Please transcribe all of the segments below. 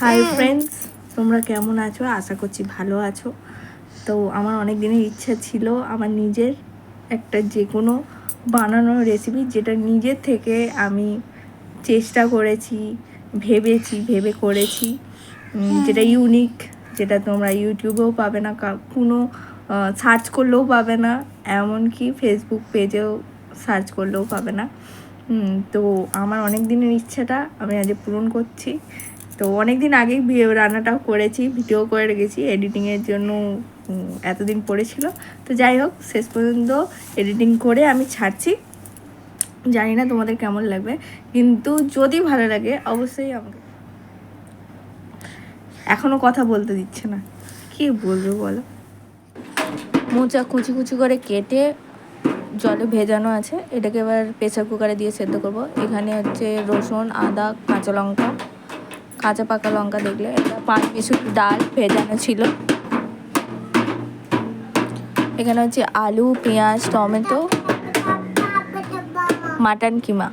Hi friends তোমরা কেমন আছো? আশা করছি ভালো আছো। তো আমার অনেক দিনের ইচ্ছা ছিল আমার নিজের একটা যে কোনো বানানো রেসিপি যেটা নিজের থেকে আমি চেষ্টা করেছি ভেবেছি ভেবে করেছি। যেটা ইউনিক যেটা তোমরা ইউটিউবেও পাবে না কোনো সার্চ করলেও পাবে না এমনকি ফেসবুক পেজেও সার্চ করলেও পাবে না। তো আমার অনেক দিনের ইচ্ছাটা আমি আজ পূরণ করছি। তো অনেক দিন আগেই রান্নাটাও করেছি, ভিডিও করে রেখেছি, এডিটিংয়ের জন্য এতদিন পড়েছিল। তো যাই হোক, শেষ পর্যন্ত এডিটিং করে আমি ছাড়ছি। জানি না তোমাদের কেমন লাগবে, কিন্তু যদি ভালো লাগে, অবশ্যই আমাকে এখনও কথা বলতে দিচ্ছে না। কি বলব বলো? মোচা কুচি কুচি করে কেটে জলে ভেজানো আছে, এটাকে এবার প্রেসার কুকারে দিয়ে সেদ্ধ করব। এখানে হচ্ছে রসুন, আদা, কাঁচা লঙ্কা, কাঁচা পাকা লঙ্কা দেখলে এটা পাঁচ পিস ডাল ভেজানো ছিল। এখানে হচ্ছে আলু, পেঁয়াজ, টমেটো, মাটন কিমা।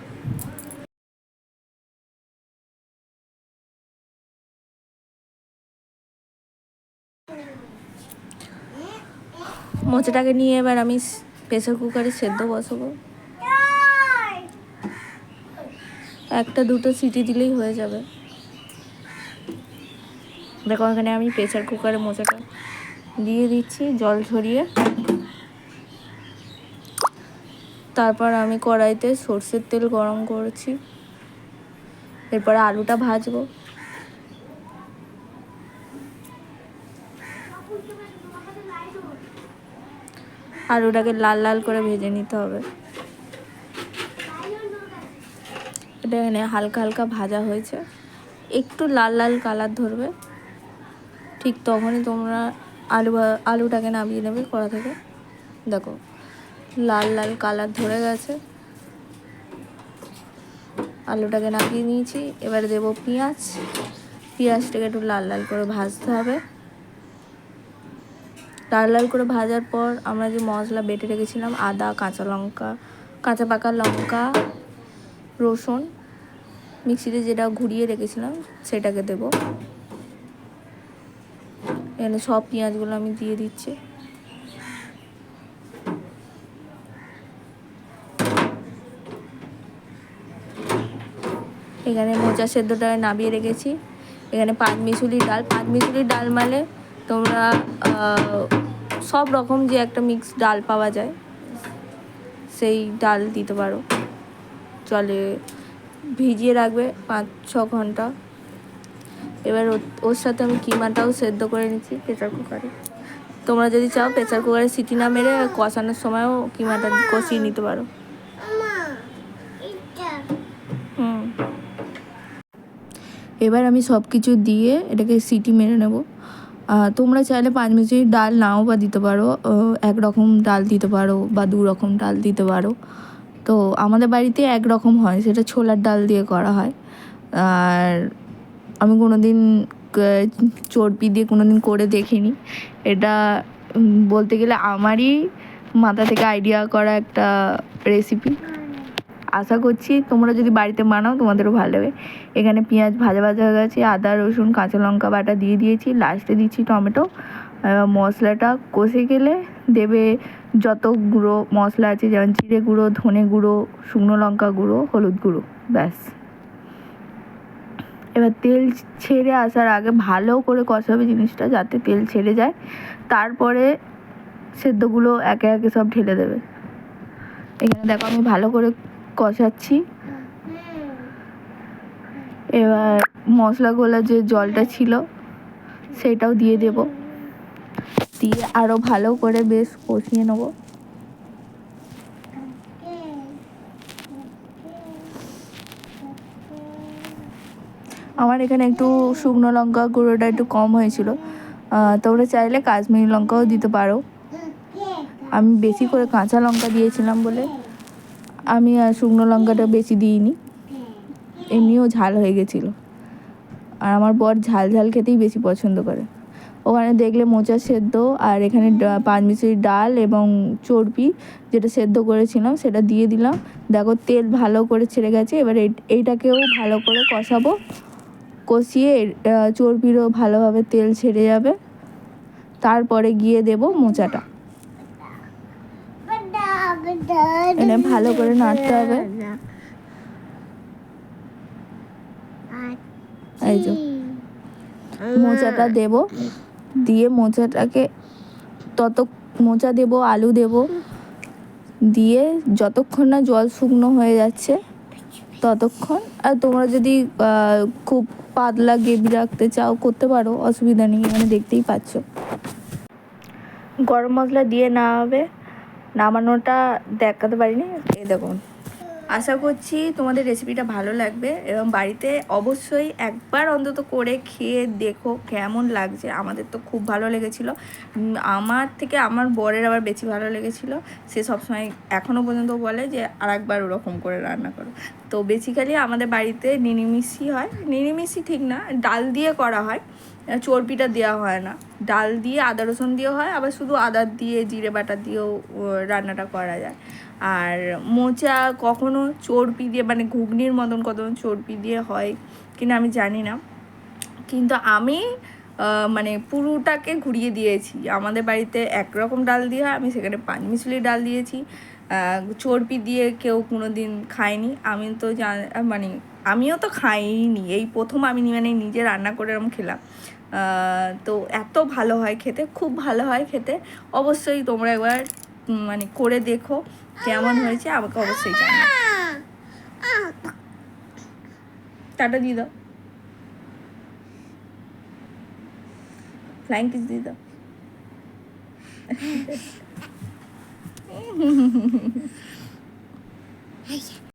মোচাটাকে নিয়ে এবার আমি প্রেসার কুকারে সেদ্ধ বসাবো। একটা, দুটো সিটি দিলেই হয়ে যাবে। দেখো, এখানে আমি প্রেসার কুকারে মোচাটা দিয়ে দিচ্ছি, জল ঝরিয়ে। তারপর আমি কড়াইতে সর্ষের তেল গরম করেছি। এরপরে আলুটা ভাজবো। আলুটাকে লাল লাল করে ভেজে নিতে হবে। এটা এখানে হালকা হালকা ভাজা হয়েছে। একটু লাল লাল কালার ধরবে। ঠিক তখনই তোমরা আলু আলুটাকে নামিয়ে নেবে কড়া থেকে। দেখো, লাল লাল কালার ধরে গেছে। আলুটাকে নামিয়ে নিয়েছি। এবারে দেবো পেঁয়াজ। পেঁয়াজটাকে একটু লাল লাল করে ভাজতে হবে। লাল লাল করে ভাজার পর আমরা যে মশলা বেটে রেখেছিলাম, আদা, কাঁচা লঙ্কা, কাঁচা পাকা লঙ্কা, রসুন, মিক্সিতে যেটা ঘুরিয়ে রেখেছিলাম সেটাকে দেব। এখানে সব পেঁয়াজগুলো আমি দিয়ে দিচ্ছি। এখানে মোচা সেদ্ধটা নামিয়ে রেখেছি। এখানে পাঁচ মিশুলি ডাল। পাঁচ মিশুলি ডাল মানে তোমরা সব রকম যে একটা মিক্স ডাল পাওয়া যায়, সেই ডাল দিতে পারো। জলে ভিজিয়ে রাখবে পাঁচ, ছ ঘণ্টা। এবার ওর- সাথে আমি কিমাটাও সেদ্ধ করে নিচ্ছি প্রেসার কুকারে তোমরা যদি চাও প্রেসার কুকারে সিটি না মেরে কষানোর সময়ও কিমাটা কষিয়ে নিতে পারো। এবার আমি সব কিছু দিয়ে এটাকে সিটি মেরে নেব। তোমরা চাইলে পাঁচ মিনিট ডাল নাও বা দিতে পারো এক রকম ডাল দিতে পারো বা দু রকম ডাল দিতে পারো। তো আমাদের বাড়িতে এক রকম হয়, সেটা ছোলার ডাল দিয়ে করা হয়। আর আমি কোনো দিন চর্বি দিয়ে কোনো দিন করে দেখিনি। এটা বলতে গেলে আমারই মাথা থেকে আইডিয়া করা একটা রেসিপি আশা করছি তোমরা যদি বাড়িতে বানাও, তোমাদেরও ভালো লাগবে। এখানে পেঁয়াজ ভাজা ভাজা হয়ে গেছে, আদা, রসুন, কাঁচা লঙ্কা বাটা দিয়ে দিয়েছি লাস্টে দিচ্ছি টমেটো। মশলাটা কষে গেলে দেবে যত গুঁড়ো মশলা আছে, যেমন জিরে গুঁড়ো, ধনে গুঁড়ো, শুকনো লঙ্কা গুঁড়ো, হলুদ গুঁড়ো, ব্যাস। এবার তেল ছেড়ে আসার আগে ভালো করে কষাবে জিনিসটা, যাতে তেল ছেড়ে যায়। তারপরে সেদ্ধগুলো একে একে সব ঢেলে দেবে। এখানে দেখো আমি ভালো করে কষাচ্ছি। এবার মশলাগুলো যে জলটা ছিল, সেটাও দিয়ে দেব। দিয়ে আরও ভালো করে বেশ কষিয়ে নেব। আমার এখানে একটু শুকনো লঙ্কা গুঁড়োটা একটু কম হয়েছিল। তোমরা চাইলে কাশ্মীরি লঙ্কাও দিতে পারো। আমি বেশি করে কাঁচা লঙ্কা দিয়েছিলাম বলে। আমি আর শুকনো লঙ্কাটা বেশি দিইনি। এমনিও ঝাল হয়ে গেছিল। আর আমার বর ঝাল ঝাল খেতেই বেশি পছন্দ করে। ওখানে দেখলে মোচা সেদ্ধ আর এখানে পাঁচমিশির ডাল এবং চর্বি যেটা সেদ্ধ করেছিলাম সেটা দিয়ে দিলাম। দেখো তেল ভালো করে ছেড়ে গেছে, এবার এই- এইটাকেও ভালো করে কষাবো। কষিয়ে চর্বিরও ভালোভাবে তেল ছেড়ে যাবে। তারপরে গিয়ে দেব মোচাটা। এনে ভালো করে নাড়তে হবে। এই যে। মোচাটা দেব। দিয়ে মোচাটাকে তত মোচা দেব, আলু দেব। দিয়ে যতক্ষণ না জল শুকনো হয়ে যাচ্ছে, ততক্ষণ। আর তোমরা যদি খুব পাতলা গ্রেভি রাখতে চাও, করতে পারো, অসুবিধা নেই এখানে দেখতেই পাচ্ছ। গরম মশলা দিয়ে না হবে। নামানোটা দেখাতে পারিনি। এই দেখুন। আশা করছি তোমাদের রেসিপিটা ভালো লাগবে এবং বাড়িতে অবশ্যই একবার অন্তত করে খেয়ে দেখো কেমন লাগছে। আমাদের তো খুব ভালো লেগেছিলো। আমার থেকে আমার বরের আবার বেশি ভালো লেগেছিলো। সে সবসময় এখনও পর্যন্ত বলে যে আর একবার ওরকম করে রান্না করো। তো বেসিক্যালি আমাদের বাড়িতে নিনিমিষি হয়। নিনিমিষি ঠিক না, ডাল দিয়ে করা হয়। চর্বিটা দেওয়া হয় না। ডাল দিয়ে আদা রসুন দিয়ে হয়, আবার শুধু আদা দিয়ে, জিরে বাটা দিয়েও রান্নাটা করা যায়। আর মোচা কখনো চর্বি দিয়ে মানে ঘুগনির মতন কখনো চর্বি দিয়ে হয় কিনা আমি জানি না। কিন্তু আমি মানে পুরোটাকে ঘুরিয়ে দিয়েছি। আমাদের বাড়িতে একরকম ডাল দিয়ে হয়, আমি সেখানে পাঁচমিশলি ডাল দিয়েছি। চর্বি দিয়ে কেউ কোনো দিন খায়নি। আমি তো মানে আমিও তো খাইনি। এই প্রথম আমি মানে নিজে রান্না করে এরকম খেলাম। তো এত ভালো হয় খেতে, খুব ভালো হয় খেতে। অবশ্যই তোমরা একবার মানে করে দেখো, কেমন হয়েছে, আমাকে অবশ্যই জানাও। টাটা দিয়ে দাও। ফ্লাইং কিস দিয়ে দাও। 嗯哼哼哼哼哼哎呀。